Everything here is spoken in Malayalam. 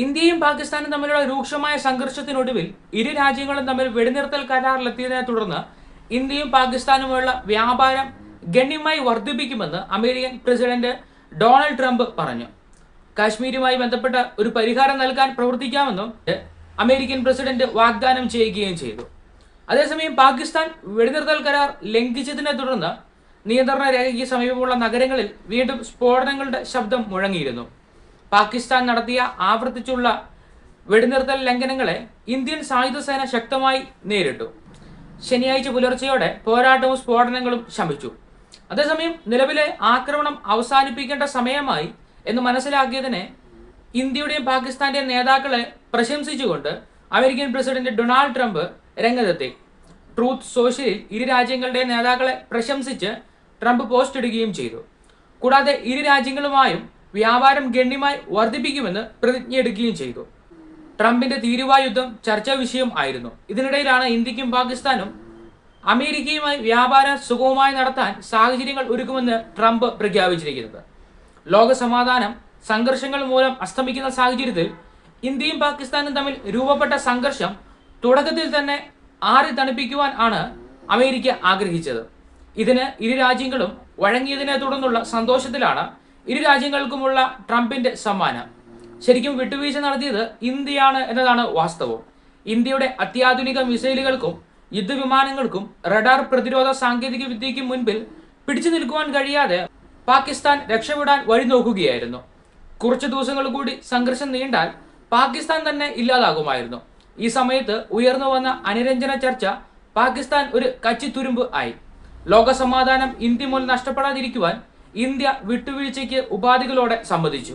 ഇന്ത്യയും പാകിസ്ഥാനും തമ്മിലുള്ള രൂക്ഷമായ സംഘർഷത്തിനൊടുവിൽ ഇരു രാജ്യങ്ങളും തമ്മിൽ വെടിനിർത്തൽ കരാറിലെത്തിയതിനെ തുടർന്ന് ഇന്ത്യയും പാകിസ്ഥാനുമുള്ള വ്യാപാരം ഗണ്യമായി വർദ്ധിപ്പിക്കുമെന്ന് അമേരിക്കൻ പ്രസിഡന്റ് ഡൊണാൾഡ് ട്രംപ് പറഞ്ഞു. കാശ്മീരുമായി ബന്ധപ്പെട്ട ഒരു പരിഹാരം നൽകാൻ പ്രവർത്തിക്കാമെന്നും അമേരിക്കൻ പ്രസിഡന്റ് വാഗ്ദാനം ചെയ്യുകയും ചെയ്തു. അതേസമയം പാകിസ്ഥാൻ വെടിനിർത്തൽ കരാർ ലംഘിച്ചതിനെ തുടർന്ന് നിയന്ത്രണ രേഖയ്ക്ക് സമീപമുള്ള നഗരങ്ങളിൽ വീണ്ടും സ്ഫോടനങ്ങളുടെ ശബ്ദം മുഴങ്ങിയിരുന്നു. പാകിസ്ഥാൻ നടത്തിയ ആവർത്തിച്ചുള്ള വെടിനിർത്തൽ ലംഘനങ്ങളെ ഇന്ത്യൻ സായുധ സേന ശക്തമായി നേരിട്ടു. ശനിയാഴ്ച പുലർച്ചയോടെ പോരാട്ടവും സ്ഫോടനങ്ങളും ശമിച്ചു. അതേസമയം നിലവിലെ ആക്രമണം അവസാനിപ്പിക്കേണ്ട സമയമായി എന്ന് മനസ്സിലാക്കിയതിനെ ഇന്ത്യയുടെയും പാകിസ്ഥാന്റെയും നേതാക്കളെ പ്രശംസിച്ചുകൊണ്ട് അമേരിക്കൻ പ്രസിഡന്റ് ഡൊണാൾഡ് ട്രംപ് രംഗത്തെത്തി. ട്രൂത്ത് സോഷ്യലിൽ ഇരു രാജ്യങ്ങളുടെയും നേതാക്കളെ പ്രശംസിച്ച് ട്രംപ് പോസ്റ്റ് ഇടുകയും ചെയ്തു. കൂടാതെ ഇരു രാജ്യങ്ങളുമായും വ്യാപാരം ഗണ്യമായി വർദ്ധിപ്പിക്കുമെന്ന് പ്രതിജ്ഞയെടുക്കുകയും ചെയ്തു. ട്രംപിന്റെ തീരുവായുദ്ധം ചർച്ചാ വിഷയം ആയിരുന്നു. ഇതിനിടയിലാണ് ഇന്ത്യക്കും പാകിസ്ഥാനും അമേരിക്കയുമായി വ്യാപാരം സുഗമമായി നടത്താൻ സാഹചര്യങ്ങൾ ഒരുക്കുമെന്ന് ട്രംപ് പ്രഖ്യാപിച്ചിരിക്കുന്നത്. ലോക സമാധാനം സംഘർഷങ്ങൾ മൂലം അസ്തമിക്കുന്ന സാഹചര്യത്തിൽ ഇന്ത്യയും പാകിസ്ഥാനും തമ്മിൽ രൂപപ്പെട്ട സംഘർഷം തുടക്കത്തിൽ തന്നെ ആറി തണുപ്പിക്കുവാൻ ആണ് അമേരിക്ക ആഗ്രഹിച്ചത്. ഇതിന് ഇരു രാജ്യങ്ങളും വഴങ്ങിയതിനെ തുടർന്നുള്ള സന്തോഷത്തിലാണ് ഇരു രാജ്യങ്ങൾക്കുമുള്ള ട്രംപിന്റെ സമ്മാനം. ശരിക്കും വിട്ടുവീഴ്ച നടത്തിയത് ഇന്ത്യയാണ് എന്നതാണ് വാസ്തവം. ഇന്ത്യയുടെ അത്യാധുനിക മിസൈലുകൾക്കും യുദ്ധവിമാനങ്ങൾക്കും റഡാർ പ്രതിരോധ സാങ്കേതിക വിദ്യയ്ക്കും മുൻപിൽ പിടിച്ചു നിൽക്കുവാൻ കഴിയാതെ പാകിസ്ഥാൻ രക്ഷപ്പെടാൻ വഴി നോക്കുകയായിരുന്നു. കുറച്ചു ദിവസങ്ങൾ കൂടി സംഘർഷം നീണ്ടാൽ പാകിസ്ഥാൻ തന്നെ ഇല്ലാതാകുമായിരുന്നു. ഈ സമയത്ത് ഉയർന്നു വന്ന അനുരഞ്ജന ചർച്ച പാകിസ്ഥാൻ ഒരു കച്ചിത്തുരുമ്പ് ആയി. ലോകസമാധാനം ഇന്ത്യ മുതൽ നഷ്ടപ്പെടാതിരിക്കുവാൻ ഇന്ത്യ വിട്ടുവീഴ്ചയ്ക്ക് ഉപാധികളോടെ സമ്മതിച്ചു